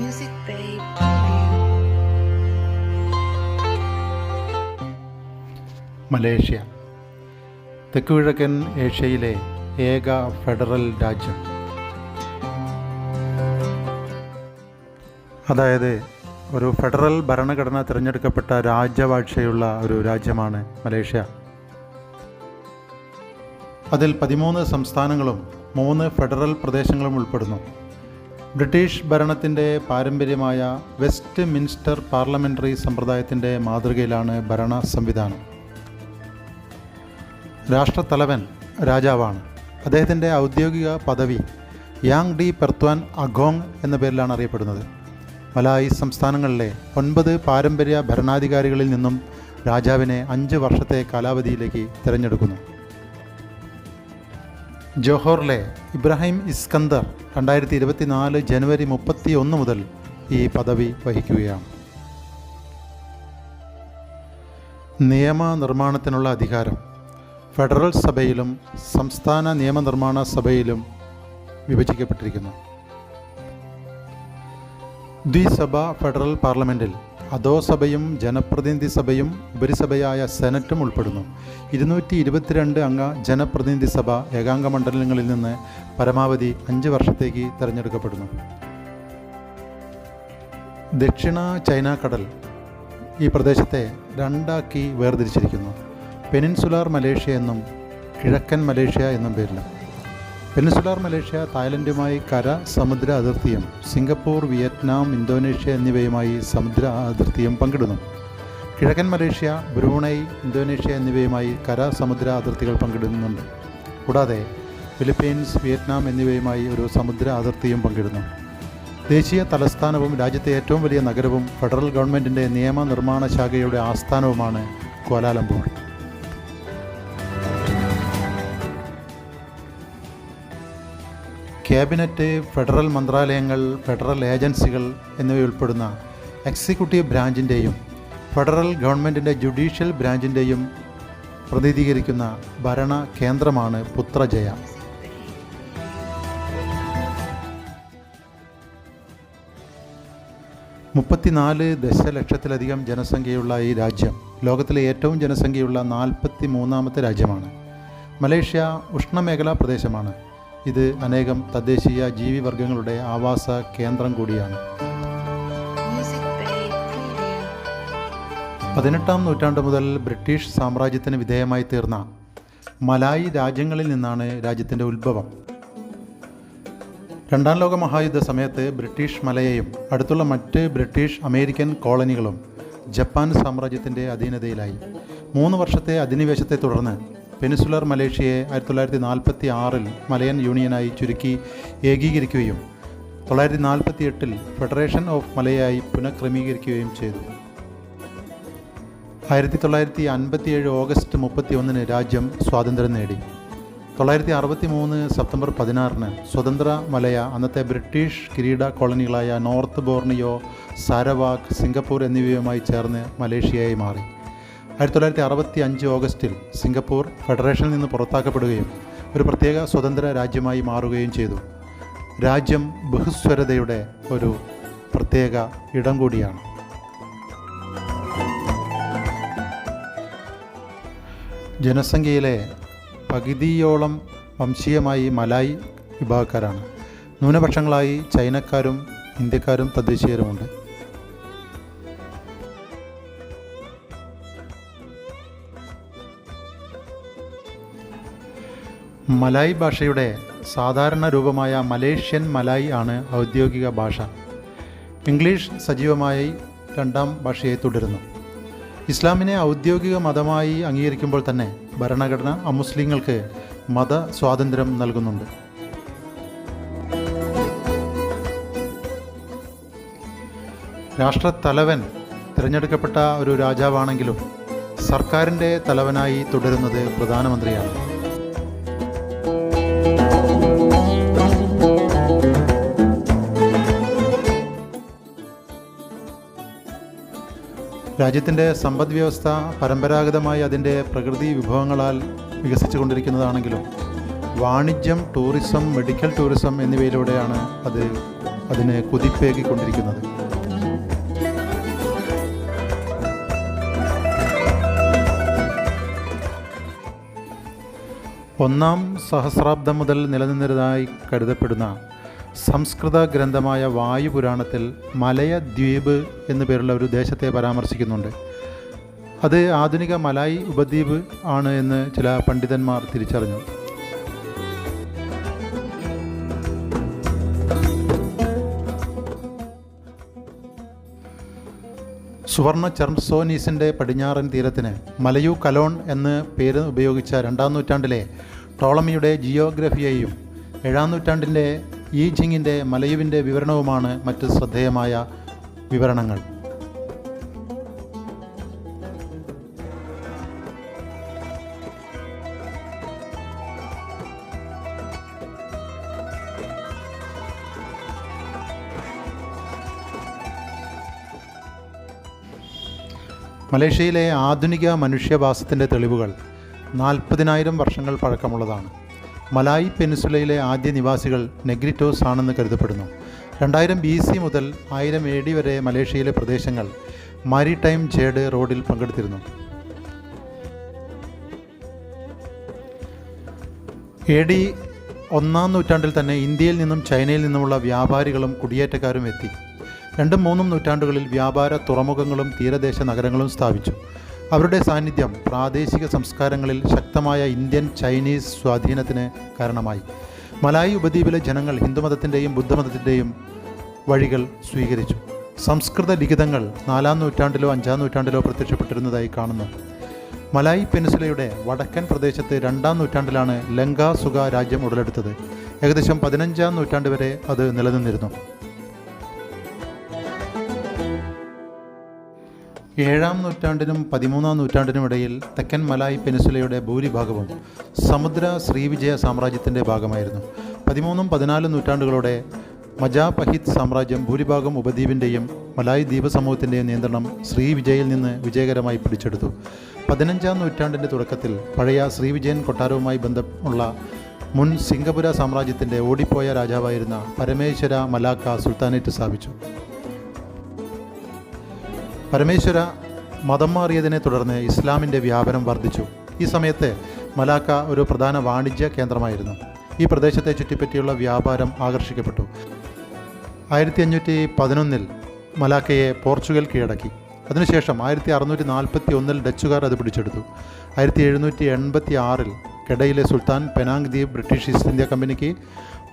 Music Preview. Malaysia. തെക്കുകിഴക്കൻ ഏഷ്യയിലെ ഏക ഫെഡറൽ രാജ്യം. അതായത് ഒരു ഫെഡറൽ ഭരണഘടന തിരഞ്ഞെടുക്കപ്പെട്ട രാജ്യവാഴ്ചയുള്ള ഒരു രാജ്യമാണ് മലേഷ്യ. അതിൽ പതിമൂന്ന് സംസ്ഥാനങ്ങളും മൂന്ന് ഫെഡറൽ പ്രദേശങ്ങളും ഉൾപ്പെടുന്നു. ബ്രിട്ടീഷ് ഭരണത്തിന്റെ പാരമ്പര്യമായ വെസ്റ്റ് മിൻസ്റ്റർ പാർലമെന്ററി സമ്പ്രദായത്തിന്റെ മാതൃകയിലാണ് ഭരണ സംവിധാനം. രാഷ്ട്രത്തലവൻ രാജാവാണ്. അദ്ദേഹത്തിന്റെ ഔദ്യോഗിക പദവി യാങ് ഡി പെർത്വാൻ അഗോങ് എന്ന പേരിലാണ് അറിയപ്പെടുന്നത്. മലായി സംസ്ഥാനങ്ങളിലെ ഒൻപത് പാരമ്പര്യ ഭരണാധികാരികളിൽ നിന്നും രാജാവിനെ അഞ്ച് വർഷത്തെ കാലാവധിയിലേക്ക് തിരഞ്ഞെടുക്കുന്നു. ജോഹോറിലെ ഇബ്രാഹിം ഇസ്കന്ദർ രണ്ടായിരത്തി ഇരുപത്തിനാല് ജനുവരി മുപ്പത്തി ഒന്ന് മുതൽ ഈ പദവി വഹിക്കുകയാണ്. നിയമനിർമ്മാണത്തിനുള്ള അധികാരം ഫെഡറൽ സഭയിലും സംസ്ഥാന നിയമനിർമ്മാണ സഭയിലും വിഭജിക്കപ്പെട്ടിരിക്കുന്നു. ദ്വിസഭ ഫെഡറൽ പാർലമെന്റിൽ അധോസഭയും ജനപ്രതിനിധി സഭയും ഉപരിസഭയായ സെനറ്റും ഉൾപ്പെടുന്നു. ഇരുന്നൂറ്റി ഇരുപത്തിരണ്ട് അംഗ ജനപ്രതിനിധി സഭ ഏകാംഗ മണ്ഡലങ്ങളിൽ നിന്ന് പരമാവധി അഞ്ച് വർഷത്തേക്ക് തിരഞ്ഞെടുക്കപ്പെടുന്നു. ദക്ഷിണ ചൈന കടൽ ഈ പ്രദേശത്തെ രണ്ടാക്കി വേർതിരിച്ചിരിക്കുന്നു. പെനിൻസുലാർ മലേഷ്യ എന്നും കിഴക്കൻ മലേഷ്യ എന്നും പേരിലും. പെനിൻസുലാർ മലേഷ്യ തായ്ലൻഡുമായി കര സമുദ്ര അതിർത്തിയും സിംഗപ്പൂർ വിയറ്റ്നാം ഇന്തോനേഷ്യ എന്നിവയുമായി സമുദ്ര അതിർത്തിയും പങ്കിടുന്നു. കിഴക്കൻ മലേഷ്യ ബ്രൂണൈ ഇന്തോനേഷ്യ എന്നിവയുമായി കര സമുദ്ര അതിർത്തികൾ പങ്കിടുന്നുണ്ട്. കൂടാതെ ഫിലിപ്പീൻസ് വിയറ്റ്നാം എന്നിവയുമായി ഒരു സമുദ്ര അതിർത്തിയും പങ്കിടുന്നു. ദേശീയ തലസ്ഥാനവും രാജ്യത്തെ ഏറ്റവും വലിയ നഗരവും ഫെഡറൽ ഗവൺമെന്റിന്റെ നിയമനിർമ്മാണ ശാഖയുടെ ആസ്ഥാനവുമാണ് കോലാലംപൂർ ക്യാബിനറ്റ് ഫെഡറൽ മന്ത്രാലയങ്ങൾ ഫെഡറൽ ഏജൻസികൾ എന്നിവയുൾപ്പെടുന്ന എക്സിക്യൂട്ടീവ് ബ്രാഞ്ചിന്റെയും ഫെഡറൽ ഗവൺമെന്റിന്റെ ജുഡീഷ്യൽ ബ്രാഞ്ചിന്റെയും പ്രതിനിധീകരിക്കുന്ന ഭരണ കേന്ദ്രമാണ് പുത്രജയ. മുപ്പത്തിനാല് ദശലക്ഷത്തിലധികം ജനസംഖ്യയുള്ള ഈ രാജ്യം ലോകത്തിലെ ഏറ്റവും ജനസംഖ്യയുള്ള നാൽപ്പത്തി മൂന്നാമത്തെ രാജ്യമാണ്. മലേഷ്യ ഉഷ്ണമേഖലാ പ്രദേശമാണ്. ഇത് അനേകം തദ്ദേശീയ ജീവിവർഗങ്ങളുടെ ആവാസ കേന്ദ്രം കൂടിയാണ്. പതിനെട്ടാം നൂറ്റാണ്ട് മുതൽ ബ്രിട്ടീഷ് സാമ്രാജ്യത്തിന് വിധേയമായി തീർന്ന മലായി രാജ്യങ്ങളിൽ നിന്നാണ് രാജ്യത്തിന്റെ ഉത്ഭവം. രണ്ടാം ലോക മഹായുദ്ധ സമയത്ത് ബ്രിട്ടീഷ് മലയയും അടുത്തുള്ള മറ്റ് ബ്രിട്ടീഷ് അമേരിക്കൻ കോളനികളും ജപ്പാൻ സാമ്രാജ്യത്തിന്റെ അധീനതയിലായി. മൂന്ന് വർഷത്തെ അധിനിവേശത്തെ തുടർന്ന് പെനിസുലർ മലേഷ്യയെ ആയിരത്തി തൊള്ളായിരത്തി നാൽപ്പത്തി ആറിൽ മലയൻ യൂണിയനായി ചുരുക്കി ഏകീകരിക്കുകയും തൊള്ളായിരത്തി നാൽപ്പത്തി എട്ടിൽ ഫെഡറേഷൻ ഓഫ് മലയായി പുനഃക്രമീകരിക്കുകയും ചെയ്തു. ആയിരത്തി തൊള്ളായിരത്തി അൻപത്തിയേഴ് ഓഗസ്റ്റ് മുപ്പത്തി ഒന്നിന് രാജ്യം സ്വാതന്ത്ര്യം നേടി. തൊള്ളായിരത്തി അറുപത്തി മൂന്ന് സെപ്റ്റംബർ പതിനാറിന് സ്വതന്ത്ര മലയ അന്നത്തെ ബ്രിട്ടീഷ് കിരീട കോളനികളായ നോർത്ത് ബോർണിയോ സാരവാക് സിംഗപ്പൂർ എന്നിവയുമായി ചേർന്ന് മലേഷ്യയായി മാറി. ആയിരത്തി തൊള്ളായിരത്തി അറുപത്തി അഞ്ച് ഓഗസ്റ്റിൽ സിംഗപ്പൂർ ഫെഡറേഷനിൽ നിന്ന് പുറത്താക്കപ്പെടുകയും ഒരു പ്രത്യേക സ്വതന്ത്ര രാജ്യമായി മാറുകയും ചെയ്തു. രാജ്യം ബഹുസ്വരതയുടെ ഒരു പ്രത്യേക ഇടം കൂടിയാണ്. ജനസംഖ്യയിലെ പകുതിയോളം വംശീയമായി മലായ് വിഭാഗക്കാരാണ്. ന്യൂനപക്ഷങ്ങളായി ചൈനക്കാരും ഇന്ത്യക്കാരും തദ്ദേശീയരുമുണ്ട്. മലായ് ഭാഷയുടെ സാധാരണ രൂപമായ മലേഷ്യൻ മലായ് ആണ് ഔദ്യോഗിക ഭാഷ. ഇംഗ്ലീഷ് സജീവമായി രണ്ടാം ഭാഷയായി തുടരുന്നു. ഇസ്ലാമിനെ ഔദ്യോഗിക മതമായി അംഗീകരിക്കുമ്പോൾ തന്നെ ഭരണഘടന അമുസ്ലിങ്ങൾക്ക് മത സ്വാതന്ത്ര്യം നൽകുന്നുണ്ട്. രാഷ്ട്രത്തലവൻ തിരഞ്ഞെടുക്കപ്പെട്ട ഒരു രാജാവാണെങ്കിലും സർക്കാരിന്റെ തലവനായി തുടരുന്നത് പ്രധാനമന്ത്രിയാണ്. രാജ്യത്തിന്റെ സമ്പദ് വ്യവസ്ഥ പരമ്പരാഗതമായി അതിന്റെ പ്രകൃതി വിഭവങ്ങളാൽ വികസിച്ചു കൊണ്ടിരിക്കുന്നതാണെങ്കിലും വാണിജ്യം ടൂറിസം മെഡിക്കൽ ടൂറിസം എന്നിവയിലൂടെയാണ് അത് അതിനെ കുതിപ്പേകിക്കൊണ്ടിരിക്കുന്നത്. ഒന്നാം സഹസ്രാബ്ദം മുതൽ നിലനിന്നിരുന്നതായി കരുതപ്പെടുന്ന സംസ്കൃത ഗ്രന്ഥമായ വായുപുരാണത്തിൽ മലയദ്വീപ് എന്നു പേരുള്ള ഒരു ദേശത്തെ പരാമർശിക്കുന്നുണ്ട്. അത് ആധുനിക മലായി ഉപദ്വീപ് ആണ് എന്ന് ചില പണ്ഡിതന്മാർ തിരിച്ചറിഞ്ഞു. സുവർണ ചെർസോനീസിന്റെ പടിഞ്ഞാറൻ തീരത്തിന് മലയു കലോൺ എന്ന് പേര് ഉപയോഗിച്ച രണ്ടാം നൂറ്റാണ്ടിലെ ടോളമിയുടെ ജിയോഗ്രഫിയെയും ഏഴാം നൂറ്റാണ്ടിന്റെ ഈ ജിങ്ങിന്റെ മലയുവിന്റെ വിവരണവുമാണ് മറ്റ് ശ്രദ്ധേയമായ വിവരണങ്ങൾ. മലേഷ്യയിലെ ആധുനിക മനുഷ്യവാസത്തിന്റെ തെളിവുകൾ നാൽപ്പതിനായിരം വർഷങ്ങൾ പഴക്കമുള്ളതാണ്. മലായി പെനിസുലയിലെ ആദ്യ നിവാസികൾ നെഗ്രിറ്റോസ് ആണെന്ന് കരുതപ്പെടുന്നു. രണ്ടായിരം ബി സി മുതൽ ആയിരം എ ഡി വരെ മലേഷ്യയിലെ പ്രദേശങ്ങൾ മാരിടൈം ജേഡ് റോഡിൽ പങ്കെടുത്തിരുന്നു. എ ഡി ഒന്നാം നൂറ്റാണ്ടിൽ തന്നെ ഇന്ത്യയിൽ നിന്നും ചൈനയിൽ നിന്നുമുള്ള വ്യാപാരികളും കുടിയേറ്റക്കാരും എത്തി. രണ്ടും മൂന്നും നൂറ്റാണ്ടുകളിൽ വ്യാപാര തുറമുഖങ്ങളും തീരദേശ നഗരങ്ങളും സ്ഥാപിച്ചു. അവരുടെ സാന്നിധ്യം പ്രാദേശിക സംസ്കാരങ്ങളിൽ ശക്തമായ ഇന്ത്യൻ ചൈനീസ് സ്വാധീനത്തിന് കാരണമായി. മലായി ഉപദ്വീപിലെ ജനങ്ങൾ ഹിന്ദുമതത്തിന്റെയും ബുദ്ധമതത്തിന്റെയും വഴികൾ സ്വീകരിച്ചു. സംസ്കൃത ലിഖിതങ്ങൾ നാലാം നൂറ്റാണ്ടിലോ അഞ്ചാം നൂറ്റാണ്ടിലോ പ്രത്യക്ഷപ്പെട്ടിരുന്നതായി കാണുന്നു. മലായി പെനിസുലയുടെ വടക്കൻ പ്രദേശത്ത് രണ്ടാം നൂറ്റാണ്ടിലാണ് ലങ്കാസുക രാജ്യം ഉടലെടുത്തത്. ഏകദേശം പതിനഞ്ചാം നൂറ്റാണ്ട് വരെ അത് നിലനിന്നിരുന്നു. ഏഴാം നൂറ്റാണ്ടിനും പതിമൂന്നാം നൂറ്റാണ്ടിനും ഇടയിൽ തെക്കൻ മലായി പെനിസുലയുടെ ഭൂരിഭാഗവും സമുദ്ര ശ്രീവിജയ സാമ്രാജ്യത്തിന്റെ ഭാഗമായിരുന്നു. പതിമൂന്നും പതിനാലും നൂറ്റാണ്ടുകളോടെ മജാപഹിത് സാമ്രാജ്യം ഭൂരിഭാഗം ഉപദ്വീപിന്റെയും മലായി ദ്വീപസമൂഹത്തിന്റെയും നിയന്ത്രണം ശ്രീവിജയിൽ നിന്ന് വിജയകരമായി പിടിച്ചെടുത്തു. പതിനഞ്ചാം നൂറ്റാണ്ടിന്റെ തുടക്കത്തിൽ പഴയ ശ്രീവിജയൻ കൊട്ടാരവുമായി ബന്ധമുള്ള മുൻ സിംഗപുര സാമ്രാജ്യത്തിന്റെ ഓടിപ്പോയ രാജാവായിരുന്ന പരമേശ്വര മലാക്ക സുൽത്താനേറ്റ് സ്ഥാപിച്ചു. പരമേശ്വര മതം മാറിയതിനെ തുടർന്ന് ഇസ്ലാമിന്റെ വ്യാപനം വർദ്ധിച്ചു. ഈ സമയത്ത് മലാക്ക ഒരു പ്രധാന വാണിജ്യ കേന്ദ്രമായിരുന്നു. ഈ പ്രദേശത്തെ ചുറ്റിപ്പറ്റിയുള്ള വ്യാപാരം ആകർഷിക്കപ്പെട്ടു. ആയിരത്തി അഞ്ഞൂറ്റി പതിനൊന്നിൽ മലാക്കയെ പോർച്ചുഗൽ കീഴടക്കി. അതിനുശേഷം ആയിരത്തി അറുന്നൂറ്റി നാൽപ്പത്തി ഒന്നിൽ ഡച്ചുകാർ അത് പിടിച്ചെടുത്തു. ആയിരത്തി എഴുന്നൂറ്റി എൺപത്തി ആറിൽ കെഡയിലെ സുൽത്താൻ പെനാങ് ദ്വീപ് ബ്രിട്ടീഷ് ഈസ്റ്റ് ഇന്ത്യ കമ്പനിക്ക്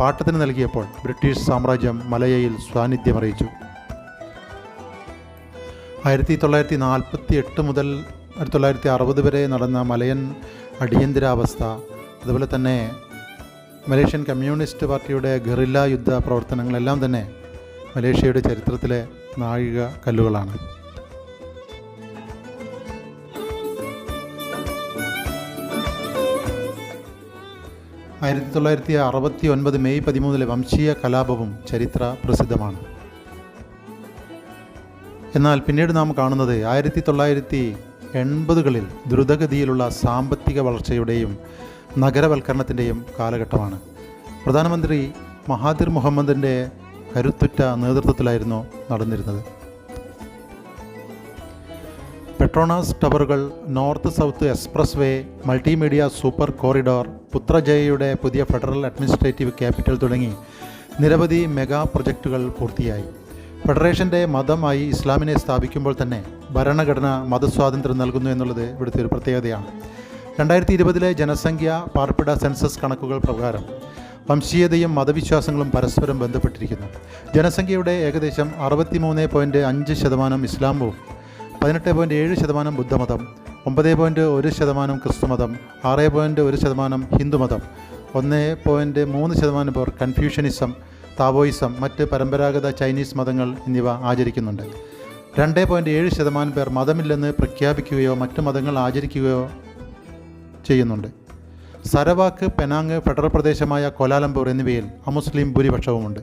പാട്ടത്തിന് നൽകിയപ്പോൾ ബ്രിട്ടീഷ് സാമ്രാജ്യം മലയയിൽ സാന്നിധ്യമറിയിച്ചു ആയിരത്തി തൊള്ളായിരത്തി നാൽപ്പത്തി എട്ട് മുതൽ ആയിരത്തി തൊള്ളായിരത്തി അറുപത് വരെ നടന്ന മലയൻ അടിയന്തരാവസ്ഥ അതുപോലെ തന്നെ മലേഷ്യൻ കമ്മ്യൂണിസ്റ്റ് പാർട്ടിയുടെ ഗറില്ല യുദ്ധ പ്രവർത്തനങ്ങളെല്ലാം തന്നെ മലേഷ്യയുടെ ചരിത്രത്തിലെ നാഴിക കല്ലുകളാണ്. ആയിരത്തി തൊള്ളായിരത്തി അറുപത്തി ഒൻപത് മെയ് പതിമൂന്നിലെ വംശീയ കലാപവും ചരിത്ര പ്രസിദ്ധമാണ്. എന്നാൽ പിന്നീട് നാം കാണുന്നത് ആയിരത്തി തൊള്ളായിരത്തി എൺപതുകളിൽ ദ്രുതഗതിയിലുള്ള സാമ്പത്തിക വളർച്ചയുടെയും നഗരവൽക്കരണത്തിന്റെയും കാലഘട്ടമാണ്. പ്രധാനമന്ത്രി മഹാതിർ മുഹമ്മദിന്റെ കരുത്തുറ്റ നേതൃത്വത്തിലായിരുന്നു നടന്നിരുന്നത്. Petronas ടവറുകൾ north south expressway multimedia super corridor പുത്രജയയുടെ പുതിയ ഫെഡറൽ അഡ്മിനിസ്ട്രേറ്റീവ് ക്യാപിറ്റൽ തുടങ്ങി നിരവധി മെഗാ പ്രൊജക്റ്റുകൾ പൂർത്തിയായി. ഫെഡറേഷന്റെ മതമായി ഇസ്ലാമിനെ സ്ഥാപിക്കുമ്പോൾ തന്നെ ഭരണഘടന മതസ്വാതന്ത്ര്യം നൽകുന്നു എന്നുള്ളത് ഇവിടുത്തെ ഒരു പ്രത്യേകതയാണ്. രണ്ടായിരത്തി ഇരുപതിലെ ജനസംഖ്യ പാർപ്പിട സെൻസസ് കണക്കുകൾ പ്രകാരം വംശീയതയും മതവിശ്വാസങ്ങളും പരസ്പരം ബന്ധപ്പെട്ടിരിക്കുന്നു. ജനസംഖ്യയുടെ ഏകദേശം അറുപത്തി മൂന്ന് പോയിന്റ് അഞ്ച് ശതമാനം ഇസ്ലാമും പതിനെട്ട് പോയിന്റ് ഏഴ് ശതമാനം ബുദ്ധമതം ഒമ്പത് പോയിന്റ് ഒരു ശതമാനം ക്രിസ്തുമതം ആറ് പോയിന്റ് ഒരു ശതമാനം ഹിന്ദുമതം ഒന്ന് പോയിന്റ് മൂന്ന് ശതമാനം പേർ കൺഫ്യൂഷനിസം താവോയിസം മറ്റ് പരമ്പരാഗത ചൈനീസ് മതങ്ങൾ എന്നിവ ആചരിക്കുന്നുണ്ട്. രണ്ട് പോയിന്റ് ഏഴ് ശതമാനം പേർ മതമില്ലെന്ന് പ്രഖ്യാപിക്കുകയോ മറ്റ് മതങ്ങൾ ആചരിക്കുകയോ ചെയ്യുന്നുണ്ട്. സരവാക്ക് പെനാങ് ഫെഡറൽ പ്രദേശമായ കോലാലംപൂർ എന്നിവയിൽ അമുസ്ലിം ഭൂരിപക്ഷവുമുണ്ട്.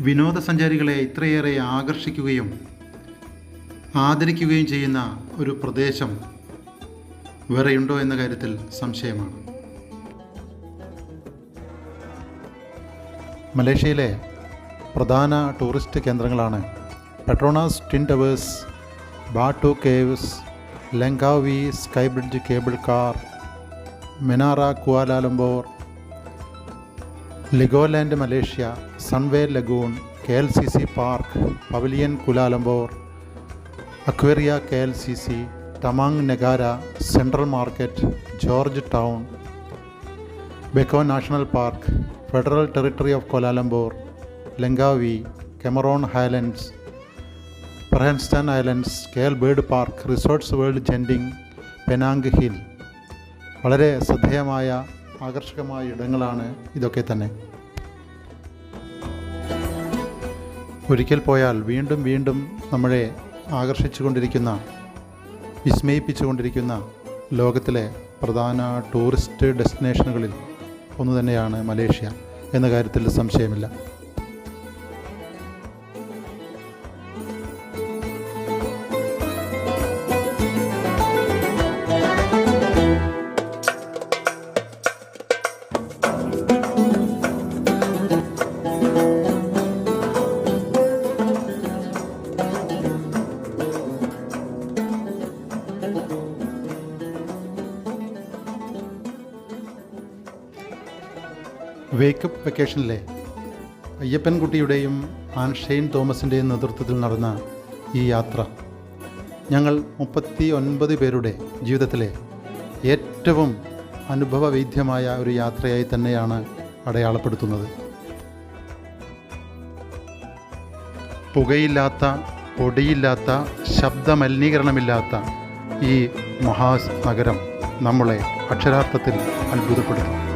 വിനോദസഞ്ചാരികളെ ഇത്രയേറെ ആകർഷിക്കുകയും ആദരിക്കുകയും ചെയ്യുന്ന ഒരു പ്രദേശം വേറെയുണ്ടോ എന്ന കാര്യത്തിൽ സംശയമാണ്. മലേഷ്യയിലെ പ്രധാന ടൂറിസ്റ്റ് കേന്ദ്രങ്ങളാണ് Petronas twin towers Batu caves Langkawi sky bridge cable car Menara Kuala Lumpur Legoland Malaysia Sunway lagoon K L C C park Pavilion Kuala Lumpur aquaria K L C C Taman Negara central market George town Bako national park federal territory of Kuala Lumpur Langkawi Cameron highlands Perhentian islands KL bird park resorts world Genting Penang hill. വളരെ ശ്രദ്ധേയമായ ആകർഷകമായ ഇടങ്ങളാണ് ഇതൊക്കെ തന്നെ. ഒരിക്കൽ പോയാൽ വീണ്ടും വീണ്ടും നമ്മളെ ആകർഷിച്ചു കൊണ്ടിരിക്കുന്ന വിസ്മയിപ്പിച്ചുകൊണ്ടിരിക്കുന്ന ലോകത്തിലെ പ്രധാന ടൂറിസ്റ്റ് ഡെസ്റ്റിനേഷനുകളിൽ ഒന്ന് തന്നെയാണ് മലേഷ്യ എന്ന കാര്യത്തിൽ സംശയമില്ല. വേക്കപ്പ് വെക്കേഷനിലെ അയ്യപ്പൻകുട്ടിയുടെയും ആൻഷെയ്ൻ തോമസിന്റെയും നേതൃത്വത്തിൽ നടന്ന ഈ യാത്ര ഞങ്ങൾ മുപ്പത്തി ഒൻപത് പേരുടെ ജീവിതത്തിലെ ഏറ്റവും അനുഭവവേദ്യമായ ഒരു യാത്രയായി തന്നെയാണ് അടയാളപ്പെടുത്തുന്നത്. പുകയില്ലാത്ത പൊടിയില്ലാത്ത ശബ്ദമലിനീകരണമില്ലാത്ത ഈ മഹാനഗരം നമ്മളെ അക്ഷരാർത്ഥത്തിൽ അത്ഭുതപ്പെടുത്തും.